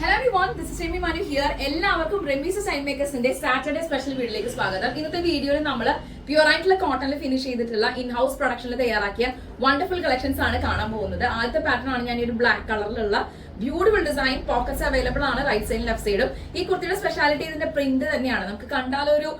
Hello everyone this is Amy Manu here എല്ലാവർക്കും Remees sign മേക്കേഴ്സിന്റെ Saturday special വീഡിയോയിലേക്ക് സ്വാഗതം. ഇന്നത്തെ വീഡിയോയിൽ നമ്മൾ പ്യുർ ആയിട്ടുള്ള കോട്ടണിൽ ഫിനിഷ് ചെയ്തിട്ടുള്ള ഇൻ ഹൗസ് പ്രൊഡക്ഷനിൽ തയ്യാറാക്കിയ വണ്ടർഫുൾ കളക്ഷൻസ് ആണ് കാണാൻ പോകുന്നത്. ആദ്യത്തെ പാറ്റേൺ ആണ് ഞാൻ ഒരു ബ്ലാക്ക് കളറിലുള്ള ബ്യൂട്ടിഫുൾ ഡിസൈൻ പോക്കറ്റ്സ് അവൈലബിൾ ആണ് റൈറ്റ് സൈഡും ലെഫ്റ്റ് സൈഡും ഈ കുർത്തിയുടെ സ്പെഷ്യാലിറ്റി ഇതിന്റെ പ്രിന്റ് തന്നെയാണ്. നമുക്ക് കണ്ടാൽ ഒരു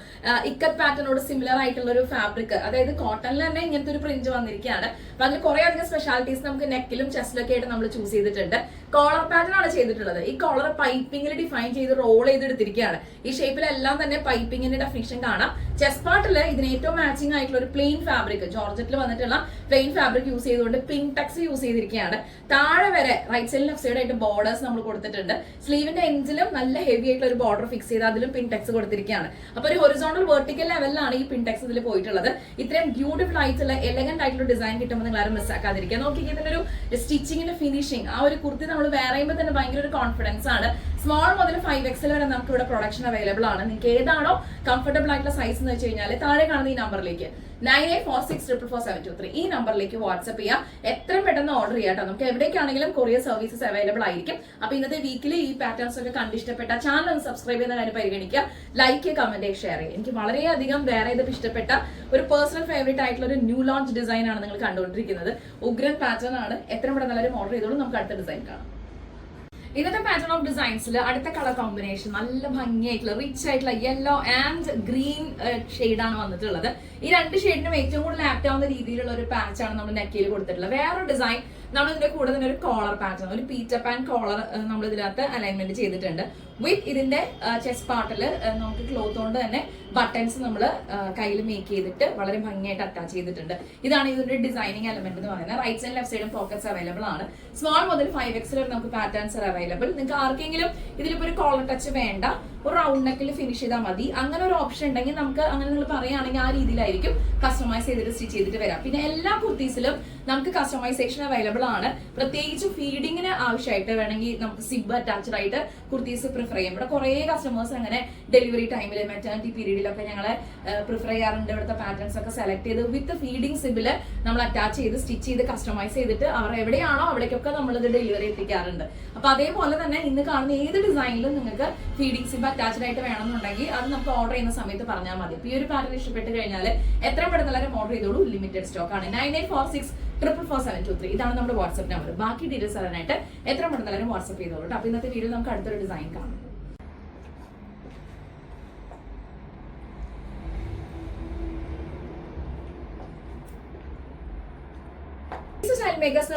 ഇക്കത്ത് പാറ്റേണോട് സിമിലർ ആയിട്ടുള്ള ഒരു ഫാബ്രിക് അതായത് കോട്ടണിൽ തന്നെ ഇങ്ങനത്തെ ഒരു പ്രിന്റ് വന്നിരിക്കുകയാണ്. അപ്പൊ അതിൽ കുറെ അധികം സ്പെഷ്യാലിറ്റീസ് നമുക്ക് നെക്കിലും ചെസ്റ്റിലൊക്കെ ആയിട്ട് നമ്മൾ ചൂസ് ചെയ്തിട്ടുണ്ട്. കോളർ പാറ്റേൺ ആണ് ചെയ്തിട്ടുള്ളത്. ഈ കോളർ പൈപ്പിംഗിൽ ഡിഫൈൻ ചെയ്ത് റോൾ ചെയ്തെടുത്തിരിക്കുകയാണ്. ഈ ഷേപ്പിലെല്ലാം തന്നെ പൈപ്പിംഗിന്റെ ഡെഫിനിഷൻ കാണാം. ചെസ്റ്റ് പാർട്ടിൽ ഇതിന് ഏറ്റവും മാച്ചിങ് ആയിട്ടുള്ള ഒരു പ്ലെയിൻ ഫാബ്രിക് ജോർജറ്റിൽ വന്നിട്ടുള്ള പ്ലെയിൻ ഫാബ്രിക് യൂസ് ചെയ്തുകൊണ്ട് പിങ്ക് ടെക്സ് യൂസ് ചെയ്തിരിക്കുകയാണ്. താഴെ വരെ റൈറ്റ് സൈഡിൽ ലെഫ്റ്റ് സൈഡ് ആയിട്ട് ബോർഡേഴ്സ് നമ്മൾ കൊടുത്തിട്ടുണ്ട്. സ്ലീവിന്റെ എൻഡിലും നല്ല ഹെവി ആയിട്ടുള്ള ഒരു ബോർഡർ ഫിക്സ് ചെയ്ത് അതിലും പിൻ ടെക്സ് കൊടുത്തിരിക്കുകയാണ്. അപ്പൊ ഒരു ഹൊറിസോണ്ടൽ വെർട്ടിക്കൽ ലെവലിലാണ് ഈ പിൻ ടെക്സ് ഇതിൽ പോയിട്ടുള്ളത്. ഇത്രയും ബ്യൂട്ടിഫുൾ ആയിട്ടുള്ള എലഗന്റ് ആയിട്ടുള്ള ഡിസൈൻ കിട്ടുമ്പോൾ നിങ്ങൾ ആരും മിസ്സാക്കാതിരിക്കുക നോക്കി ഇതിന്റെ ഒരു സ്റ്റിച്ചിങ്ങിന്റെ ഫിനിഷിംഗ് ആ ഒരു കുർത്തി നമ്മൾ വേറെ വേറെയുമ്പോൾ തന്നെ ഭയങ്കര ഒരു കോൺഫിഡൻസ് ആണ്. സ്മോൾ മുതൽ ഫൈവ് എക്സൽ വരെ നമുക്ക് ഇവിടെ പ്രൊഡക്ഷൻ അവൈലബിൾ ആണ്. നിങ്ങൾക്ക് ഏതാണോ കംഫർട്ടബിൾ ആയിട്ടുള്ള സൈസ് എന്ന് വെച്ച് കഴിഞ്ഞാൽ താഴെ കാണുന്ന ഈ നമ്പറിലേക്ക് nine eight four six triple four seven two three ഈ നമ്പറിലേക്ക് വാട്സ്ആപ്പ് ചെയ്യാം. എത്രയും പെട്ടെന്ന് ഓർഡർ ചെയ്യാം കേട്ടോ നമുക്ക് എവിടേക്കാണെങ്കിലും കൊറിയർ സർവീസസ് അവൈലബിൾ ആയിരിക്കും. അപ്പൊ ഇന്നത്തെ വീക്കിലെ ഈ പാറ്റേൺസ് ഒക്കെ കണ്ട് ഇഷ്ടപ്പെട്ട ചാനൽ ഒന്ന് സബ്സ്ക്രൈബ് ചെയ്യുന്ന കാര്യം പരിഗണിക്കുക. ലൈക്ക് കമന്റ് ഷെയർ ചെയ്യുക. എനിക്ക് വളരെയധികം വേറെ ഇതൊക്കെ ഇഷ്ടപ്പെട്ട ഒരു പേഴ്സണൽ ഫേവറേറ്റ് ആയിട്ടുള്ള ഒരു ന്യൂ ലോഞ്ച് ഡിസൈൻ ആണ് നിങ്ങൾ കണ്ടുകൊണ്ടിരിക്കുന്നത്. ഉഗ്രൻ പാറ്റേൺ ആണ്. എത്രയും പെട്ടെന്ന് എല്ലാവരും ഓർഡർ ചെയ്തോളൂ. നമുക്ക് അടുത്ത ഡിസൈൻ കാണാം. ഇന്നത്തെ പാറ്റേൺ ഓഫ് ഡിസൈൻസിൽ അടുത്ത കളർ കോമ്പിനേഷൻ നല്ല ഭംഗിയായിട്ടുള്ള റിച്ച് ആയിട്ടുള്ള യെല്ലോ ആൻഡ് ഗ്രീൻ ആണ് വന്നിട്ടുള്ളത്. ഈ രണ്ട് ഷെയ്ഡിനും ഏറ്റവും കൂടുതൽ ആപ്റ്റ് ആവുന്ന രീതിയിലുള്ള ഒരു പാച്ചാണ് നമ്മൾ നെക്കിയിൽ കൊടുത്തിട്ടുള്ളത്. വേറൊരു ഡിസൈൻ നമ്മൾ ഇതിന്റെ കൂടെ തന്നെ ഒരു കോളർ പാറ്റേൺ ഒരു പീറ്റർ പാൻ കോളർ നമ്മൾ ഇതിനകത്ത് അലൈൻമെന്റ് ചെയ്തിട്ടുണ്ട്. വിത്ത് ഇതിന്റെ ചെസ്റ്റ് പാർട്ടിൽ നമുക്ക് ക്ലോത്ത് കൊണ്ട് തന്നെ ബട്ടൺസ് നമ്മൾ കയ്യിൽ മേക്ക് ചെയ്തിട്ട് വളരെ ഭംഗിയായിട്ട് അറ്റാച്ച് ചെയ്തിട്ടുണ്ട്. ഇതാണ് ഇതിന്റെ ഡിസൈനിങ് എലമെന്റ് എന്ന് പറയുന്നത്. റൈറ്റ് സൈഡ് ലെഫ്റ്റ് സൈഡും പോക്കറ്റ്സ് അവൈലബിൾ ആണ്. സ്മോൾ മുതൽ ഫൈവ് എക്സ് വരെ നമുക്ക് പാറ്റേൺസ് അവൈലബിൾ നിങ്ങൾക്ക് ആർക്കെങ്കിലും ഇതിലിപ്പോ ഒരു കോളർ ടച്ച് വേണ്ട ഒരു റൗണ്ട് നെക്കിൽ ഫിനിഷ് ചെയ്താൽ മതി. അങ്ങനെ ഒരു ഓപ്ഷൻ ഉണ്ടെങ്കിൽ നമുക്ക് അങ്ങനെ നിങ്ങൾ പറയുകയാണെങ്കിൽ ആ രീതിയിലായിരിക്കും കസ്റ്റമൈസ് ചെയ്തിട്ട് സ്റ്റിച്ച് ചെയ്തിട്ട് വരാം. പിന്നെ എല്ലാ കുർത്തീസിലും നമുക്ക് കസ്റ്റമൈസേഷൻ അവൈലബിൾ ആണ്. പ്രത്യേകിച്ച് ഫീഡിങ്ങിന് ആവശ്യമായിട്ട് വേണമെങ്കിൽ നമുക്ക് സിബ് അറ്റാച്ച്ഡ് ആയിട്ട് കുർത്തീസ് പ്രിഫർ ചെയ്യാം. ഇവിടെ കുറേ കസ്റ്റമേഴ്സ് അങ്ങനെ ഡെലിവറി ടൈമിൽ മെറ്റേണിറ്റി പീരീഡിലൊക്കെ ഞങ്ങളെ പ്രിഫർ ചെയ്യാറുണ്ട്. ഇവിടുത്തെ പാറ്റേൺസ് ഒക്കെ സെലക്ട് ചെയ്ത് വിത്ത് ഫീഡിങ് സിബിൽ നമ്മൾ അറ്റാച്ച് ചെയ്ത് സ്റ്റിച്ച് ചെയ്ത് കസ്റ്റമൈസ് ചെയ്തിട്ട് അവർ എവിടെയാണോ അവിടേക്കൊക്കെ നമ്മളിത് ഡെലിവറി എത്തിക്കാറുണ്ട്. അപ്പൊ അതേപോലെ തന്നെ ഇന്ന് കാണുന്ന ഏത് ഡിസൈനിലും നിങ്ങൾക്ക് ഫീഡിങ് സിബ് അറ്റാച്ച്ഡ് ആയിട്ട് വേണമെന്നുണ്ടെങ്കിൽ അത് നമുക്ക് ഓർഡർ ചെയ്യുന്ന സമയത്ത് പറഞ്ഞാൽ മതി. ഈ ഒരു പാറ്റേൺ ഇഷ്ടപ്പെട്ട് കഴിഞ്ഞാൽ എത്ര പെട്ടെന്ന് ഓർഡർ ചെയ്തോളൂ. ലിമിറ്റഡ് സ്റ്റോക്ക് ആണ്. Nine eight four six triple four seven two three ഇതാണ് നമ്മുടെ വാട്സ്ആപ്പ് നമ്പർ ബാക്കി ഡീറ്റെയിൽസ് അറിയാനായിട്ട് എത്ര പെട്ടെന്ന് വാട്സ്ആപ്പ് ചെയ്തോളൂ അപ്പൊ ഇന്നത്തെ വീഡിയോ നമുക്ക് അടുത്തൊരു ഡിസൈൻ കാണാം. സ്റ്റൈൽ മേക്കേഴ്സ്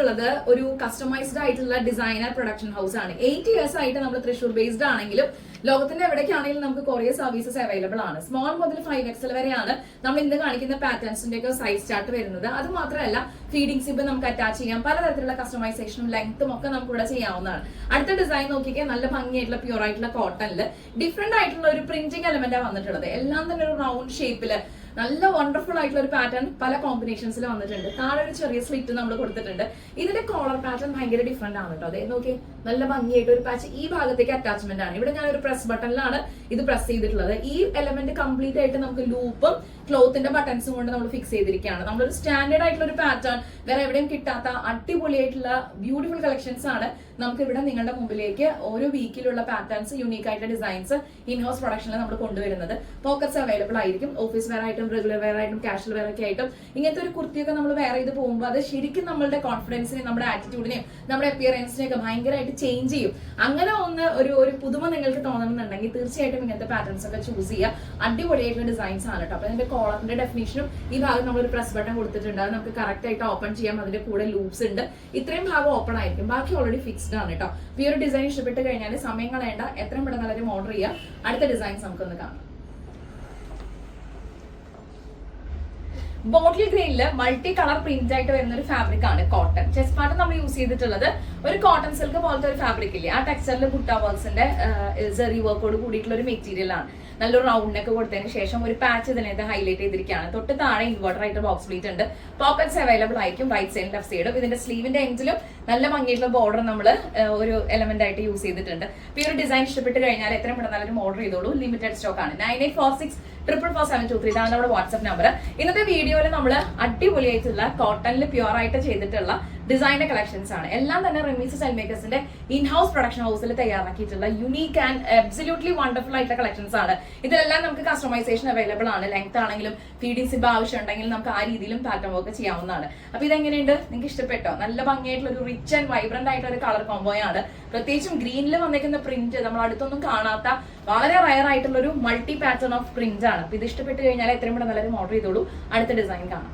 ഒരു കസ്റ്റമൈസ്ഡ് ആയിട്ടുള്ള ഡിസൈനർ പ്രൊഡക്ഷൻ ഹൗസ് ആണ്. എയ്റ്റ് ഇയേഴ്സ് ആയിട്ട് നമ്മൾ തൃശ്ശൂർ ബേസ്ഡ് ആണെങ്കിലും ലോകത്തിന്റെ എവിടേക്കാണെങ്കിലും നമുക്ക് കൊറിയർ സർവീസസ് അവൈലബിൾ ആണ്. സ്മോൾ മുതൽ ഫൈവ് എക്സൽ വരെയാണ് നമ്മൾ ഇന്ന് കാണിക്കുന്ന പാറ്റേൺസിന്റെ ഒക്കെ സൈസ് ചാർട്ട് വരുന്നത്. അത് മാത്രമല്ല ഫീഡിംഗ് സിബ് നമുക്ക് അറ്റാച്ച് ചെയ്യാം. പലതരത്തിലുള്ള കസ്റ്റമൈസേഷനും ലെങ്ത്തും ഒക്കെ നമുക്ക് ഇവിടെ ചെയ്യാവുന്നതാണ്. അടുത്ത ഡിസൈൻ നോക്കിക്കാൻ നല്ല ഭംഗിയായിട്ടുള്ള പ്യൂർ ആയിട്ടുള്ള കോട്ടണിൽ ഡിഫറെന്റ് ആയിട്ടുള്ള ഒരു പ്രിന്റിംഗ് എലമെന്റാണ് വന്നിട്ടുള്ളത്. എല്ലാം തന്നെ ഒരു റൗണ്ട് ഷേപ്പിൽ നല്ല വണ്ടർഫുൾ ആയിട്ടുള്ള ഒരു പാറ്റേൺ പല കോമ്പിനേഷൻസിൽ വന്നിട്ടുണ്ട്. താഴെ ഒരു ചെറിയ സ്ലിറ്റ് നമ്മൾ കൊടുത്തിട്ടുണ്ട്. ഇതിന്റെ കോളർ പാറ്റേൺ ഭയങ്കര ഡിഫറെന്റ് ആണ് കേട്ടോ അതെ നോക്കി നല്ല ഭംഗിയായിട്ട് ഒരു പാച്ച് ഈ ഭാഗത്തേക്ക് അറ്റാച്ച്മെന്റ് ആണ്. ഇവിടെ ഞാൻ ഒരു പ്രസ് ബട്ടണിലാണ് ഇത് പ്രസ് ചെയ്തിട്ടുള്ളത്. ഈ എലമെന്റ് കംപ്ലീറ്റ് ആയിട്ട് നമുക്ക് ലൂപ്പും ക്ലോത്തിന്റെ ബട്ടൺസും കൊണ്ട് നമ്മൾ ഫിക്സ് ചെയ്തിരിക്കുകയാണ്. നമ്മളൊരു സ്റ്റാൻഡേർഡ് ആയിട്ടുള്ള ഒരു പാറ്റേൺ വേറെ എവിടെയും കിട്ടാത്ത അടിപൊളിയായിട്ടുള്ള ബ്യൂട്ടിഫുൾ കളക്ഷൻസ് ആണ് നമുക്ക് ഇവിടെ നിങ്ങളുടെ മുമ്പിലേക്ക് ഓരോ വീക്കിലുള്ള പാറ്റേൺസ് യൂണീക്ക് ആയിട്ടുള്ള ഡിസൈൻസ് ഇൻ ഹൗസ് പ്രൊഡക്ഷനിൽ നമ്മൾ കൊണ്ടുവരുന്നത്. പോക്കറ്റ്സ് അവൈലബിൾ ആയിരിക്കും. ഓഫീസ് വെയർ ആയിട്ടും റെഗുലർ വെയർ ആയിട്ടും കാഷ്വൽ വെയർ ഒക്കെ ആയിട്ടും ഇങ്ങനത്തെ ഒരു കുർത്തിയൊക്കെ നമ്മൾ വെയർ ചെയ്ത് പോകുമ്പോൾ അത് ശരിക്കും നമ്മുടെ കോൺഫിഡൻസിനെയും നമ്മുടെ ആറ്റിറ്റ്യൂഡിനെയും നമ്മുടെ അപ്പിയറൻസിനെയും ഒക്കെ ഭയങ്കരമായിട്ട് ചേഞ്ച് ചെയ്യും. അങ്ങനെ ഒന്ന് ഒരു ഒരു പുതുമ നിങ്ങൾക്ക് തോന്നണമെന്നുണ്ടെങ്കിൽ തീർച്ചയായിട്ടും ഇങ്ങനത്തെ പാറ്റേൺസ് ഒക്കെ ചൂസ് ചെയ്യുക. അടിപൊളിയായിട്ടുള്ള ഡിസൈൻസ് ആണ് കേട്ടോ. അപ്പൊ ഇതിന്റെ കോളറിന്റെ ഡെഫിനേഷനും ഈ ഭാഗം നമ്മൾ ഒരു പ്രസ് ബട്ടൺ കൊടുത്തിട്ടുണ്ട്. അത് നമുക്ക് കറക്റ്റ് ആയിട്ട് ഓപ്പൺ ചെയ്യാം. അതിന്റെ കൂടെ ലൂപ്സ് ഉണ്ട്. ഇത്രയും ഭാഗം ഓപ്പൺ ആയിരിക്കും. ബാക്കി ഓൾറെഡി ഫിക്സ്ഡ് ആണ് കേട്ടോ. ഈ ഒരു ഡിസൈൻ ഇഷ്ടപ്പെട്ട് കഴിഞ്ഞാൽ സമയം കളയേണ്ട. എത്രയും പെട്ടെന്ന് ഓർഡർ ചെയ്യുക അടുത്ത ഡിസൈൻസ് നമുക്കൊന്ന് കാണാം. ബോട്ടിൽ ഗ്രീനിൽ മൾട്ടി കളർ പ്രിന്റ് ആയിട്ട് വരുന്ന ഒരു ഫാബ്രിക് ആണ് കോട്ടൺ ചെസ് പാട്ട് നമ്മൾ യൂസ് ചെയ്തിട്ടുള്ളത് ഒരു കോട്ടൺ സിൽക്ക് പോലത്തെ ഒരു ഫാബ്രിക് ഇല്ലേ? ആ ടെക്സ്ചറിൽ ബുട്ട വർക്ക്സിന്റെ സെറി വർക്കോട് കൂടിയിട്ടുള്ള ഒരു മെറ്റീരിയൽ ആണ്. നല്ലൊരു റൗണ്ട് കൊടുത്തതിന് ശേഷം ഒരു പാച്ച് ഇതിനകത്ത് ഹൈലൈറ്റ് ചെയ്തിരിക്കുകയാണ്. തൊട്ട് താഴെ ഇൻവേർട്ടർ ആയിട്ട് ബോക്സ് പ്ലീറ്റ് ഉണ്ട്. പോക്കറ്റ്സ് അവൈലബിൾ ആയിരിക്കും റൈറ്റ് സൈഡ് ലെഫ്റ്റ് സൈഡും ഇതിന്റെ സ്ലീവിന്റെ എൻഡിലും നല്ല ഭംഗിയുള്ള ബോർഡർ നമ്മൾ ഒരു എലമെന്റ് ആയിട്ട് യൂസ് ചെയ്തിട്ടുണ്ട്. ഈ ഒരു ഡിസൈൻ ഇഷ്ടപ്പെട്ട് കഴിഞ്ഞാൽ എത്രയും പെട്ടെന്ന് ഓർഡർ ചെയ്തോളൂ. ലിമിറ്റഡ് സ്റ്റോക്ക് ആണ്. Nine eight four six triple four seven two three ഇതാണ് നമ്മുടെ വാട്സ്ആപ്പ് നമ്പർ ഇന്നത്തെ വീഡിയോയിൽ നമ്മൾ അടിപൊളിയായിട്ടുള്ള കോട്ടണിൽ പ്യുവർ ആയിട്ട് ചെയ്തിട്ടുള്ള ഡിസൈനർ കളക്ഷൻസ് ആണ്. എല്ലാം തന്നെ റെമീസ് സെൽമേക്കേഴ്സിന്റെ മേക്കേഴ്സിന്റെ ഇൻ ഹൗസ് പ്രൊഡക്ഷൻ ഹൗസിൽ തയ്യാറാക്കിയിട്ടുള്ള യുണീക്ക് ആൻഡ് അബ്സല്യൂട്ട്ലി വണ്ടർഫുൾ ആയിട്ടുള്ള കളക്ഷൻസ് ആണ്. ഇതിലെല്ലാം നമുക്ക് കസ്റ്റമൈസേഷൻ അവൈലബിൾ ആണ്. ലെങ്ത് ആണെങ്കിലും പി ഡി സിബ് ആവശ്യം ഉണ്ടെങ്കിൽ നമുക്ക് ആ രീതിയിലും പാറ്റേൺ വർക്ക് ചെയ്യാവുന്നതാണ്. അപ്പൊ ഇതെങ്ങനെയുണ്ട്? നിങ്ങൾക്ക് ഇഷ്ടപ്പെട്ടോ? നല്ല ഭംഗിയായിട്ടുള്ള ഒരു റിച്ച് ആൻഡ് വൈബ്രന്റ് ആയിട്ടുള്ള ഒരു കളർ കോംബോ ആണ്. പ്രത്യേകിച്ചും ഗ്രീനിൽ വന്നിരിക്കുന്ന പ്രിന്റ് നമ്മൾ അടുത്തൊന്നും കാണാത്ത വളരെ റയർ ആയിട്ടുള്ള ഒരു മൾട്ടി പാറ്റേൺ ഓഫ് പ്രിന്റ് ആണ്. അപ്പൊ ഇത് ഇഷ്ടപ്പെട്ട് കഴിഞ്ഞാൽ എത്രയും കൂടെ നല്ലൊരു ഓർഡർ ചെയ്തോളൂ. അടുത്ത ഡിസൈൻ കാണാം.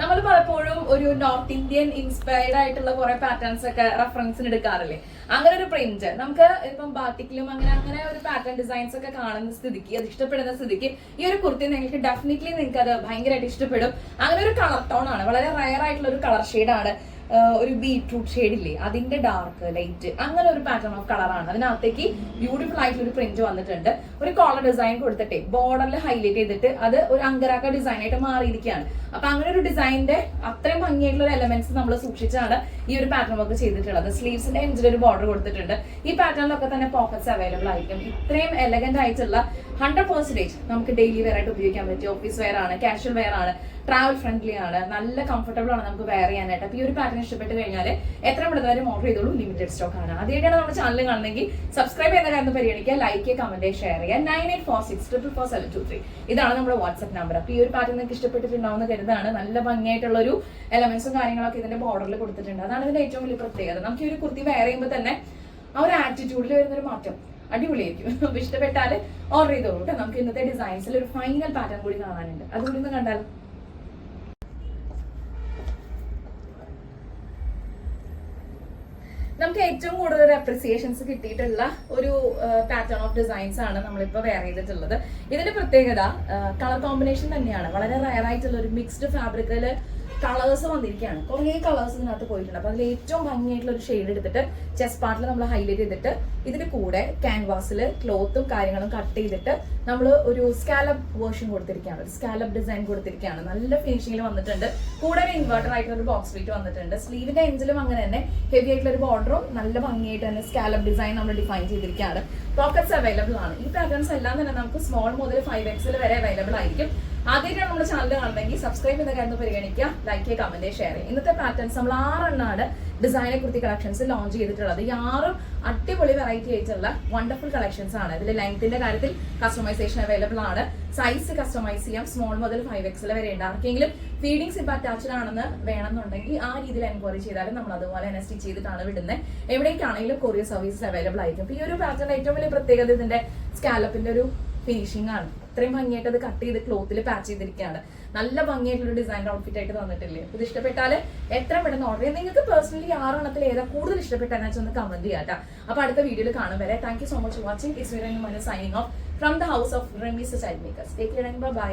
നമ്മൾ പലപ്പോഴും ഒരു നോർത്ത് ഇന്ത്യൻ ഇൻസ്പയർഡ് ആയിട്ടുള്ള കുറെ പാറ്റേൺസ് ഒക്കെ റെഫറൻസിന് എടുക്കാറില്ലേ? അങ്ങനെ ഒരു പ്രിന്റ് നമുക്ക് ഇപ്പം ബാട്ടിക്കിലും അങ്ങനെ അങ്ങനെ ഒരു പാറ്റേൺ ഡിസൈൻസ് ഒക്കെ കാണുന്ന സ്ഥിതിക്ക് അത് ഇഷ്ടപ്പെടുന്ന സ്ഥിതിക്ക് ഈ ഒരു കുർത്തി നിങ്ങൾക്ക് ഡെഫിനറ്റ്ലി നിങ്ങൾക്ക് അത് ഭയങ്കരമായിട്ട് ഇഷ്ടപ്പെടും. അങ്ങനെ ഒരു കളർ ടോൺ ആണ് വളരെ റയർ ആയിട്ടുള്ള ഒരു കളർ ആണ്. ഒരു ബീട്രൂട്ട് ഷെയ്ഡ് ഇല്ലേ? അതിന്റെ ഡാർക്ക് ലൈറ്റ് അങ്ങനെ ഒരു പാറ്റേൺ ഓഫ് കളറാണ് അതിനകത്തേക്ക് ബ്യൂട്ടിഫുൾ ആയിട്ടുള്ള ഒരു പ്രിന്റ് വന്നിട്ടുണ്ട്. ഒരു കോളർ ഡിസൈൻ കൊടുത്തിട്ടേ ബോർഡറിൽ ഹൈലൈറ്റ് ചെയ്തിട്ട് അത് ഒരു അങ്കരാക്ക ഡിസൈൻ ആയിട്ട് മാറിയിരിക്കുകയാണ്. അപ്പൊ അങ്ങനെ ഒരു ഡിസൈനിന്റെ അത്രയും ഭംഗിയായിട്ടുള്ള ഒരു എലമെന്റ്സ് നമ്മൾ സൂക്ഷിച്ചാണ് ഈ ഒരു പാറ്റേൺ വർക്ക് ചെയ്തിട്ടുള്ളത്. സ്ലീവ്സിന്റെ എൻജിൽ ഒരു ബോർഡർ കൊടുത്തിട്ടുണ്ട്. ഈ പാറ്റേണിലൊക്കെ തന്നെ പോക്കറ്റ്സ് അവൈലബിൾ ആയിരിക്കും. ഇത്രയും എലഗന്റ് ആയിട്ടുള്ള ഹൺഡ്രഡ് പെർസെന്റേജ് നമുക്ക് ഡെയിലി വെയർ ആയിട്ട് ഉപയോഗിക്കാൻ പറ്റും ഓഫീസ് വെയർ ആണ് കാഷ്വൽ വെയർ ആണ് ട്രാവൽ ഫ്രണ്ട്ലി ആണ് നല്ല കംഫർട്ടബിൾ ആണ് നമുക്ക് വെയർ ചെയ്യാനായിട്ട്. അപ്പൊ ഈ ഒരു പാറ്റേൺ ഇഷ്ടപ്പെട്ട് കഴിഞ്ഞാൽ എത്ര പെട്ടെന്ന് ഓർഡർ ചെയ്തോളൂ ലിമിറ്റഡ് സ്റ്റോക്ക് ആണ്. ആദ്യമായിട്ടാണ് നമ്മുടെ ചാനൽ കാണുന്നെങ്കിൽ സബ്സ്ക്രൈബ് ചെയ്യുന്ന കാര്യം പരിഗണിക്കുക ലൈക്ക് കമന്റ് ഷെയർ ചെയ്യുക. Nine eight four six triple four seven two three ഇതാണ് നമ്മുടെ വാട്സ്ആപ്പ് നമ്പർ അപ്പൊ ഈ ഒരു പാറ്റേൺ നിങ്ങൾക്ക് ഇഷ്ടപ്പെട്ടിട്ടുണ്ടാവുന്ന കരുതാണ് നല്ല ഭംഗിയായിട്ടുള്ള ഒരു എലമെന്റ്സും കാര്യങ്ങളൊക്കെ ഇതിന്റെ ബോർഡറിൽ കൊടുത്തിട്ടുണ്ട്. അതാണ് ഇതിന്റെ ഏറ്റവും വലിയ പ്രത്യേകത. നമുക്ക് ഈ ഒരു കുർത്തി വെയർ ചെയ്യുമ്പോൾ തന്നെ ആ ഒരു ആറ്റിറ്റ്യൂഡിൽ വരുന്ന ഒരു മാറ്റം. അടിപൊളിയായിരിക്കും. അപ്പൊ ഇഷ്ടപ്പെട്ടാൽ ഓർഡർ ചെയ്തോളൂ കേട്ടോ നമുക്ക് ഇന്നത്തെ ഡിസൈൻസിൽ ഒരു ഫൈനൽ പാറ്റേൺ കൂടി കാണാനുണ്ട്. അതുകൂടി കണ്ടാലോ? നമുക്ക് ഏറ്റവും കൂടുതൽ അപ്രിസിയേഷൻസ് കിട്ടിയിട്ടുള്ള ഒരു പാറ്റേൺ ഓഫ് ഡിസൈൻസ് ആണ് നമ്മളിപ്പോൾ വെയർ ചെയ്തിട്ടുള്ളത്. ഇതിന്റെ പ്രത്യേകത കളർ കോമ്പിനേഷൻ തന്നെയാണ്. വളരെ റയർ ആയിട്ടുള്ള ഒരു മിക്സ്ഡ് ഫാബ്രിക്കിൽ കളേഴ്സ് വന്നിരിക്കുകയാണ്. കുറേ കളേഴ്സ് ഇതിനകത്ത് പോയിട്ടുണ്ട്. അപ്പൊ അതിൽ ഏറ്റവും ഭംഗിയായിട്ടുള്ള ഒരു ഷെയ്ഡ് എടുത്തിട്ട് ചെസ്റ്റ് പാർട്ടിൽ നമ്മൾ ഹൈലൈറ്റ് ചെയ്തിട്ട് ഇതിന് കൂടെ ക്യാൻവാസിൽ ക്ലോത്തും കാര്യങ്ങളും കട്ട് ചെയ്തിട്ട് നമ്മൾ ഒരു സ്കാലപ്പ് വേർഷൻ കൊടുത്തിരിക്കുകയാണ്. ഒരു സ്കാലപ്പ് ഡിസൈൻ കൊടുത്തിരിക്കുകയാണ്. നല്ല ഫിനിഷിംഗിൽ വന്നിട്ടുണ്ട്. കൂടെ ഒരു ഇൻവേർട്ടർ ആയിട്ടുള്ള ഒരു ബോക്സ് ഫീറ്റ് വന്നിട്ടുണ്ട്. സ്ലീവിന്റെ എൻജിലും അങ്ങനെ തന്നെ ഹെവി ആയിട്ടുള്ള ഒരു ബോർഡറും നല്ല ഭംഗിയായിട്ട് തന്നെ സ്കാലപ്പ് ഡിസൈൻ നമ്മൾ ഡിഫൈൻ ചെയ്തിരിക്കുകയാണ്. പോക്കറ്റ്സ് അവൈലബിൾ ആണ്. ഈ പാറ്റേൺസ് എല്ലാം തന്നെ നമുക്ക് സ്മോൾ മുതൽ ഫൈവ് എക്സിൽ വരെ അവൈലബിൾ ആയിരിക്കും. ആദ്യമായിട്ടാണ് നമ്മുടെ ചാനൽ കാണുന്നെങ്കിൽ സബ്സ്ക്രൈബ് ചെയ്ത കാര്യം പരിഗണിക്കുക ലൈക്ക് ചെയ്യുക കമന്റ് ഷെയർ ചെയ്യുക. ഇന്നത്തെ പാറ്റേൺസ് നമ്മൾ ആറെണ്ണാണ് ഡിസൈനെ കുർത്തി കളക്ഷൻസ് ലോഞ്ച് ചെയ്തിട്ടുള്ളത്. ഈ ആറും അടിപൊളി വെറൈറ്റി ആയിട്ടുള്ള വണ്ടർഫുൾ കളക്ഷൻസ് ആണ്. ഇതിൽ ലെങ്ത്തിന്റെ കാര്യത്തിൽ കസ്റ്റമൈസേഷൻ അവൈലബിൾ ആണ്. സൈസ് കസ്റ്റമൈസ് ചെയ്യാം. സ്മോൾ മുതൽ ഫൈവ് എക്സിൽ വരെ ഉണ്ട് ആർക്കെങ്കിലും ഫീഡിങ്സ് ഇപ്പൊ അറ്റാച്ച്ഡ് ആണെന്ന് വേണമെന്നുണ്ടെങ്കിൽ ആ രീതിയിൽ എൻക്വയറി ചെയ്താലും നമ്മൾ അതുപോലെ തന്നെ സ്റ്റിച്ച് ചെയ്തിട്ടാണ് വിടുന്നത് എവിടേക്കാണെങ്കിലും കൊറിയർ സർവീസസ് അവൈലബിൾ ആയിരിക്കും. ഈ ഒരു പാറ്റേൺ ഏറ്റവും വലിയ പ്രത്യേകത ഇതിന്റെ സ്കാലപ്പിന്റെ ഒരു ഫിനിഷിംഗ് ആണ് ഇത്രയും ഭംഗിയായിട്ട് അത് കട്ട് ചെയ്ത് ക്ലോത്തിൽ പാച്ച് ചെയ്തിരിക്കുകയാണ് നല്ല ഭംഗിയായിട്ടുള്ള ഡിസൈൻ ഔട്ട്ഫിറ്റ് ആയിട്ട് തന്നിട്ടില്ലേ? ഇത് ഇഷ്ടപ്പെട്ടാൽ എത്ര പെട്ടെന്ന് ഓർഡർ ചെയ്യാം. നിങ്ങൾക്ക് പേഴ്സണലി ആറെണ്ണത്തിൽ ഏതാ കൂടുതൽ ഇഷ്ടപ്പെട്ടെന്ന് വെച്ചാൽ ഒന്ന് കമന്റ് ചെയ്യാം കേട്ടോ അപ്പൊ അടുത്ത വീഡിയോയിൽ കാണും വരെ. Thank you so much watching is signing off from the house of Remees child makers take bye